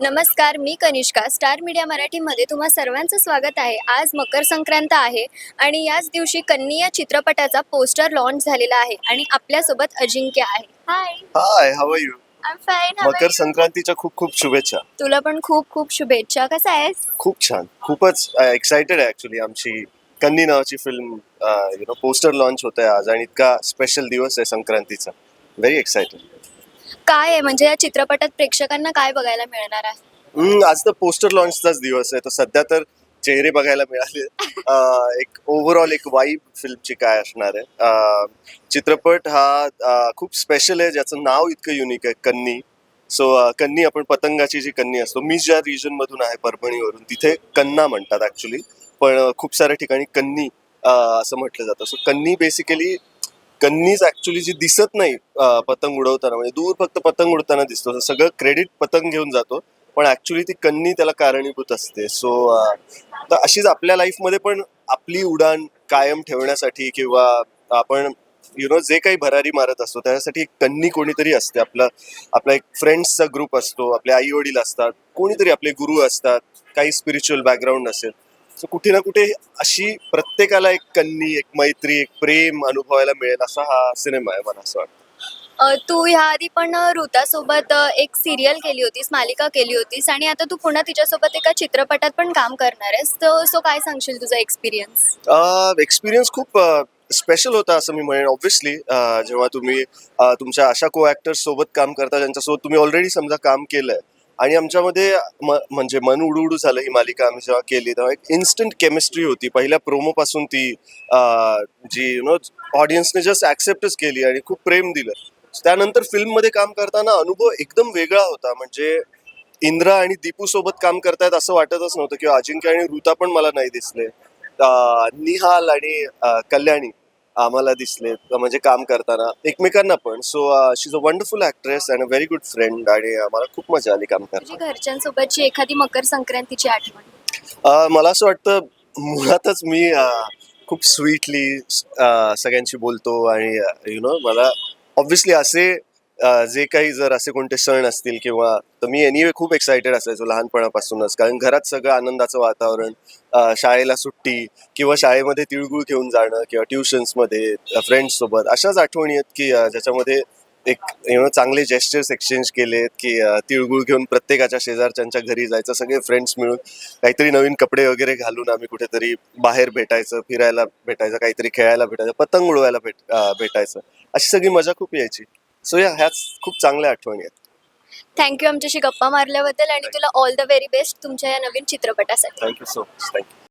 नमस्कार मी Kanishka. Star media मराठीमध्ये तुम्हा सर्वांचं स्वागत आहे. आज मकर संक्रांत आहे आणि याच दिवशी कन्नी या चित्रपटाचा पोस्टर लॉन्च झालेला आहे आणि आपल्यासोबत अजिंक्य आहे. Hi hi how you I fine Makar संक्रांतीच्या खूप खूप शुभेच्छा. तुला पण खूप खूप शुभेच्छा. कसा आहेस? खूप छान. खूपच एक्साइटेड आहे ऍक्च्युली आमची कन्नी नावाची film you know poster launch होत आहे आज आणि इतका स्पेशल दिवस आहे संक्रांतीचा. व्हेरी एक्साइटेड काय आहे? म्हणजे या चित्रपटात प्रेक्षकांना काय बघायला मिळणार आहे? आज तर पोस्टर लॉन्चचाच दिवस आहे. तर सध्या तर चेहरे बघायला मिळाले. अं, एक ओव्हरऑल एक वाईब फिल्मची काय असणार आहे? अं, चित्रपट हा अं, खूप स्पेशल आहे. ज्याचं नाव इतकं युनिक आहे कन्नी. सो कन्नी आपण पतंगाची जी कन्नी असतो मी ज्या रिजन मधून आहे परभणीवरून तिथे कन्ना म्हणतात ऍक्च्युली पण खूप साऱ्या ठिकाणी कन्नी अं, असं म्हटलं जातं. सो कन्नी बेसिकली कन्नीच ऍक्च्युली जी दिसत नाही पतंग उडवताना म्हणजे दूर फक्त पतंग उडताना दिसतो. सगळं क्रेडिट पतंग घेऊन जातो. पण ऍक्च्युली ती कन्नी त्याला कारणीभूत असते. सो तर अशीच आपल्या लाईफमध्ये पण आपली उडाण कायम ठेवण्यासाठी किंवा आपण यु नो जे काही भरारी मारत असतो त्यासाठी एक कन्नी कोणीतरी असते. आपला आपला एक फ्रेंड्सचा ग्रुप असतो आपले आई वडील असतात कोणीतरी आपले गुरु असतात काही स्पिरिच्युअल बॅकग्राऊंड असेल सो कुठे ना कुठे अशी प्रत्येकाला एक कन्नी एक मैत्री एक प्रेम अनुभवायला मिळेल असा हा सिनेमा आहे मला असं वाटतं. अ, तू ह्या आधी पण ऋतासोबत अ, एक सिरियल केली होतीस मालिका केली होतीस आणि आता तू पुन्हा तिच्यासोबत एका चित्रपटात पण काम करणार आहेस. तर सो काय सांगशील तुझा एक्सपिरियन्स एक्सपिरियन्स खूप स्पेशल होता असं मी म्हणेन ऑब्व्हियसली जेव्हा तुम्ही अ, तुमच्या अशा को ॲक्टर्स सोबत काम करता ज्यांच्यासोबत तुम्ही ऑलरेडी समजा काम केलंय आणि आमच्यामध्ये म- म्हणजे मन उडू उडू झालं ही मालिका आम्ही जेव्हा केली तेव्हा एक इन्स्टंट केमिस्ट्री होती. पहिल्या प्रोमोपासून ती जी यु नो ऑडियन्सने जस्ट ऍक्सेप्टच केली आणि खूप प्रेम दिलं. त्यानंतर फिल्ममध्ये काम करताना अनुभव एकदम वेगळा होता. म्हणजे इंद्रा आणि दीपू सोबत काम करतायत असं वाटतच नव्हतं किंवा अजिंक्य आणि ऋता पण मला नाही दिसले. निहाल आणि कल्याणी आम्हाला दिसले म्हणजे काम करताना एकमेकांना पण. So she is a wonderful actress and a very good friend आणि मला खूप मजा आली काम करताना. तुझी घरच्यांसोबतची एखादी मकर संक्रांतीची आठवण? अ, मला असं वाटतं मुळातच मी अ, खूप स्वीटली सगळ्यांशी बोलतो आणि यु नो मला ऑब्व्हियसली असे जे काही जर असे कोणते सण असतील किंवा तर मी एनिवे खूप एक्सायटेड असायचो लहानपणापासूनच. कारण घरात सगळं आनंदाचं वातावरण शाळेला सुट्टी किंवा शाळेमध्ये तिळगुळ घेऊन जाणं किंवा ट्युशन्समध्ये फ्रेंड्स सोबत अशाच आठवणी आहेत की ज्याच्यामध्ये एक यु नो चांगले जेस्टर्स एक्सचेंज केलेत की तिळगुळ घेऊन प्रत्येकाच्या शेजारच्यांच्या घरी जायचं सगळे फ्रेंड्स मिळून काहीतरी नवीन कपडे वगैरे घालून आम्ही कुठेतरी बाहेर भेटायचं फिरायला भेटायचं काहीतरी खेळायला भेटायचं पतंग उडवायला भेट भेटायचं. अशी सगळी मजा खूप यायची. सो या ह्याच खूप चांगल्या आठवणी आहेत. थँक्यू आमच्याशी गप्पा मारल्याबद्दल आणि तुला ऑल द व्हेरी बेस्ट तुमच्या या नवीन चित्रपटासाठी. Thank you so much thank you